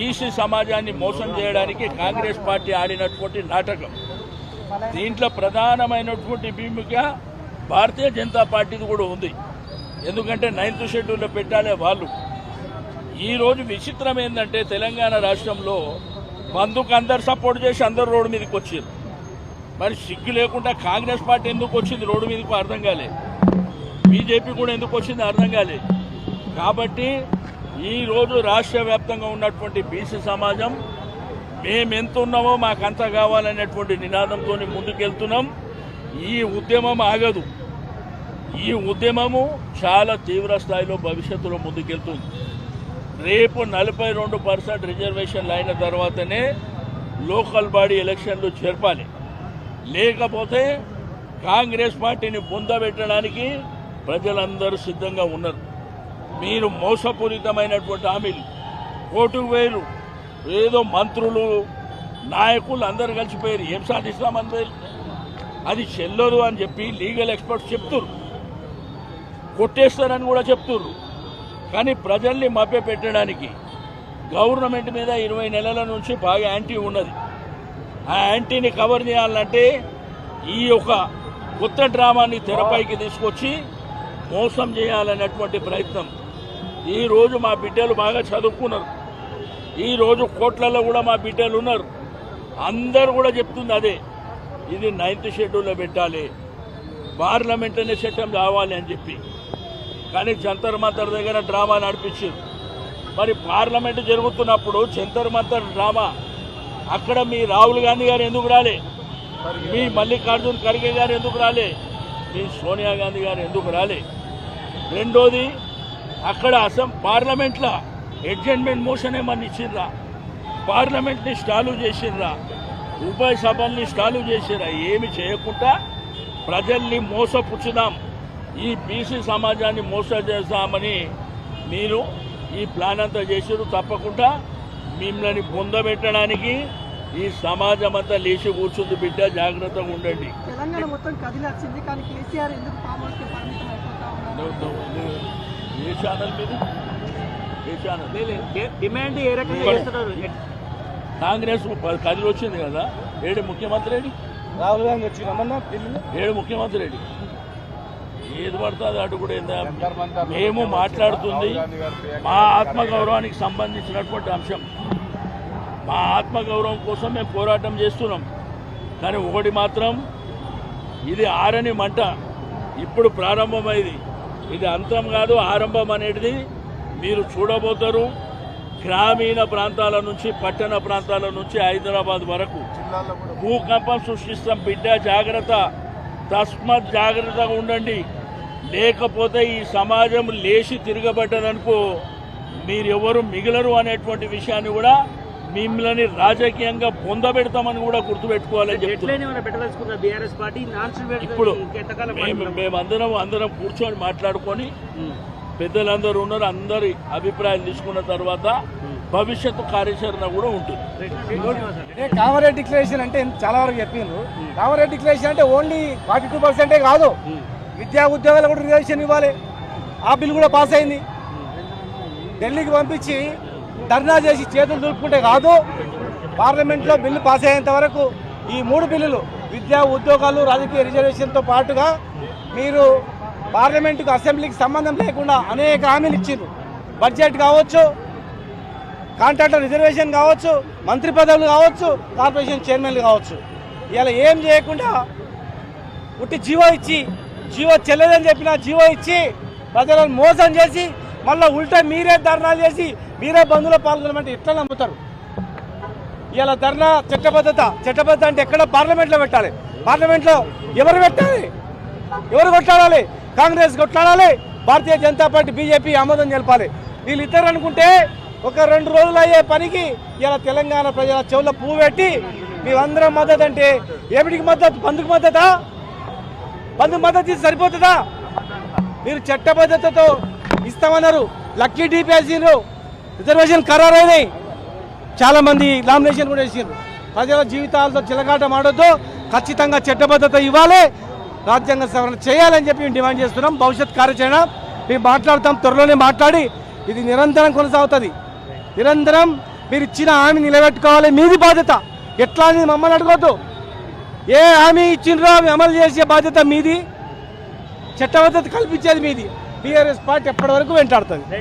BC సమాజాన్ని మోసం చేయడానికి కాంగ్రెస్ పార్టీ ఆడినటువంటి నాటకం. దీంట్లో ప్రధానమైనటువంటి భూమిక భారతీయ జనతా పార్టీది కూడా ఉంది. ఎందుకంటే నైన్త్ షెడ్యూల్లో పెట్టాలే వాళ్ళు. ఈరోజు విచిత్రం ఏంటంటే తెలంగాణ రాష్ట్రంలో బంధుకు అందరు సపోర్ట్ చేసి అందరు రోడ్డు మీదకి వచ్చారు. మరి సిగ్గు లేకుండా కాంగ్రెస్ పార్టీ ఎందుకు వచ్చింది రోడ్డు మీదకు అర్థం కాలేదు. బీజేపీ కూడా ఎందుకు వచ్చింది అర్థం కాలేదు. కాబట్టి ఈరోజు రాష్ట్ర వ్యాప్తంగా ఉన్నటువంటి బీసీ సమాజం మేము ఎంత ఉన్నామో మాకు అంత కావాలనేటువంటి నినాదంతో ముందుకెళ్తున్నాం. ఈ ఉద్యమం ఆగదు. ఈ ఉద్యమము చాలా తీవ్ర స్థాయిలో భవిష్యత్తులో ముందుకెళ్తుంది. రేపు నలభై రెండు పర్సెంట్ రిజర్వేషన్లు అయిన తర్వాతనే లోకల్ బాడీ ఎలక్షన్లు జరపాలి లేకపోతే కాంగ్రెస్ పార్టీని పొందబెట్టడానికి ప్రజలందరూ సిద్ధంగా ఉన్నారు. మీరు మోసపూరితమైనటువంటి హామీలు. కోటుకు వేలు ఏదో మంత్రులు నాయకులు అందరు కలిసిపోయారు. ఏం సాధిస్తామని అది చెల్లదు అని చెప్పి లీగల్ ఎక్స్పర్ట్స్ చెప్తున్నారు కొట్టేస్తారని కూడా చెప్తున్నారు కానీ ప్రజల్ని మభ్య పెట్టడానికి గవర్నమెంట్ మీద ఇరవై నెలల నుంచి బాగా యాంటీ ఉన్నది. ఆ యాంటీని కవర్ చేయాలంటే ఈ యొక్క కొత్త డ్రామాని తెరపైకి తీసుకొచ్చి మోసం చేయాలనేటువంటి ప్రయత్నం ఈరోజు మా బిడ్డలు బాగా చదువుకున్నారు. ఈరోజు కోట్లలో కూడా మా బిడ్డలు ఉన్నారు. అందరు కూడా చెప్తుంది అదే ఇది నైన్త్ షెడ్యూల్లో పెట్టాలి పార్లమెంట్ అనే చట్టం కావాలి అని చెప్పి. కానీ జంతర్ మంతర్ దగ్గర డ్రామా నడిపించింది మరి పార్లమెంట్ జరుగుతున్నప్పుడు జంతర్ మంతర్ డ్రామా అక్కడ మీ రాహుల్ గాంధీ గారు ఎందుకు రాలే? మీ మల్లికార్జున్ ఖర్గే గారు ఎందుకు రాలే? మీ సోనియా గాంధీ గారు ఎందుకు రాలే? రెండోది అక్కడ అసం పార్లమెంట్లో అడ్జస్ట్మెంట్ మోషన్ ఏమన్నా ఇచ్చిర్రా. పార్లమెంట్ని స్టాలు చేసిర్రా. ఉభయ సభల్ని స్టాలు చేసిర్రా. ఏమి చేయకుండా ప్రజల్ని మోసపుచ్చుదాం. ఈ బీసీ సమాజాన్ని మోసం చేస్తామని మీరు ఈ ప్లాన్ అంతా చేసారు తప్పకుండా మిమ్మల్ని పొందబెట్టడానికి ఈ సమాజం అంతా లేచి కూర్చుంది బిడ్డ. జాగ్రత్తగా ఉండండి. తెలంగాణ మొత్తం కానీ కేసీఆర్ ఎందుకు ఏ ఛానల్ మీది? ఏ ఛానల్ డిమాండ్ ఏ రకంగా చేస్తున్నారు కాంగ్రెస్ కదిలి వచ్చింది కదా ఏడు ముఖ్యమంత్రి ఏడి? రాహుల్ గాంధీ వచ్చి రమ్మన్నా? ఢిల్లీలో? ఏడు ముఖ్యమంత్రి ఏడి? ఏది పడుతుంది అటు కూడా ఏందా? మేము మాట్లాడుతుంది మా ఆత్మగౌరవానికి సంబంధించినటువంటి అంశం. మా ఆత్మగౌరవం కోసం మేము పోరాటం చేస్తున్నాం. కానీ ఒకటి మాత్రం ఇది ఆరని మంట. ఇప్పుడు ప్రారంభమైంది. ఇది అంతం కాదు ఆరంభం అనేది మీరు చూడబోతారు గ్రామీణ ప్రాంతాల నుంచి పట్టణ ప్రాంతాల నుంచి హైదరాబాద్ వరకు భూకంపం సృష్టిస్తాం. బిడ్డ జాగ్రత్త తస్మత్ జాగ్రత్తగా ఉండండి. లేకపోతే ఈ సమాజం లేచి తిరగబడ్డదనుకో మీరెవరు మిగలరు అనేటువంటి విషయాన్ని కూడా మిమ్మల్ని రాజకీయంగా పొందబెడతామని కూడా గుర్తుపెట్టుకోవాలని చెప్తున్నాను. ఇప్పుడు ఎంతకాలం మేము మేమందరం అందరం కూర్చొని మాట్లాడుకొని పెద్దలందరూ ఉన్నారు. అందరి అభిప్రాయాలు తీసుకున్న తర్వాత భవిష్యత్తు కార్యాచరణ కూడా ఉంటుంది. కామారెడ్డి డిక్లరేషన్ అంటే చాలా వరకు చెప్పిండ్రు. కామారెడ్డి డిక్లరేషన్ అంటే ఓన్లీ ఫార్టీ టూ పర్సెంటే కాదు. విద్యా ఉద్యోగాలు కూడా రిజర్వేషన్ ఇవ్వాలి. ఆ బిల్ కూడా పాస్ అయింది. ఢిల్లీకి పంపించి ధర్నా చేసి చేతులు దులుపుకుంటే కాదు. పార్లమెంట్లో బిల్లు పాస్ అయ్యేంత వరకు ఈ మూడు బిల్లులు విద్యా ఉద్యోగాలు రాజకీయ రిజర్వేషన్తో పాటుగా మీరు పార్లమెంటుకు అసెంబ్లీకి సంబంధం లేకుండా అనేక హామీలు ఇచ్చిండ్రు. బడ్జెట్ కావచ్చు కాంట్రాక్టర్ రిజర్వేషన్ కావచ్చు మంత్రి పదవులు కావచ్చు కార్పొరేషన్ చైర్మన్లు కావచ్చు. ఇలా ఏం చేయకుండా ఉట్టి జీవో ఇచ్చి జీవో చెల్లదని చెప్పిన జీవో ఇచ్చి ప్రజలను మోసం చేసి మళ్ళీ ఉల్టా మీరే ధర్నాలు చేసి మీరే బంధువులో పాల్గొనమంటే ఎట్లా నమ్ముతారు? ఇలా ధర్నా చట్టబద్ధత చట్టబద్ధత అంటే ఎక్కడ పార్లమెంట్లో పెట్టాలి? పార్లమెంట్లో ఎవరు పెట్టాలి? ఎవరు కొట్లాడాలి? కాంగ్రెస్ కొట్లాడాలి? భారతీయ జనతా పార్టీ బీజేపీ ఆమోదం తెలపాలి వీళ్ళిద్దరు అనుకుంటే ఒక రెండు రోజులు అయ్యే పనికి ఇలా తెలంగాణ ప్రజల చెవుల పువ్వు పెట్టి మేమందరం మద్దతు అంటే ఏమిటికి మద్దతు? బంధుకు మద్దతా? బంధుకు మద్దతు సరిపోతుందా? మీరు చట్టబద్ధతతో ఇస్తామన్నారు. లక్కీ డిపిఎస్సీలు రిజర్వేషన్ ఖరారైనాయి చాలా మంది నామినేషన్ కూడా వేసారు ప్రజల జీవితాలతో చిలకాటం ఆడొద్దు. ఖచ్చితంగా చట్టబద్ధత ఇవ్వాలి. రాజ్యాంగ సవరణ చేయాలని చెప్పి మేము డిమాండ్ చేస్తున్నాం. భవిష్యత్ కార్యాచరణ. మేము మాట్లాడతాం. త్వరలోనే మాట్లాడి ఇది నిరంతరం కొనసాగుతుంది. నిరంతరం మీరు ఇచ్చిన హామీ నిలబెట్టుకోవాలి. మీది బాధ్యత. ఎట్లా అని మమ్మల్ని అడగొద్దు. ఏ హామీ ఇచ్చిండ్రో అమలు చేసే బాధ్యత మీది. చట్టబద్ధత కల్పించేది మీది. టీఆర్ఎస్ పార్టీ ఎప్పటి వరకు వెంటాడుతుంది?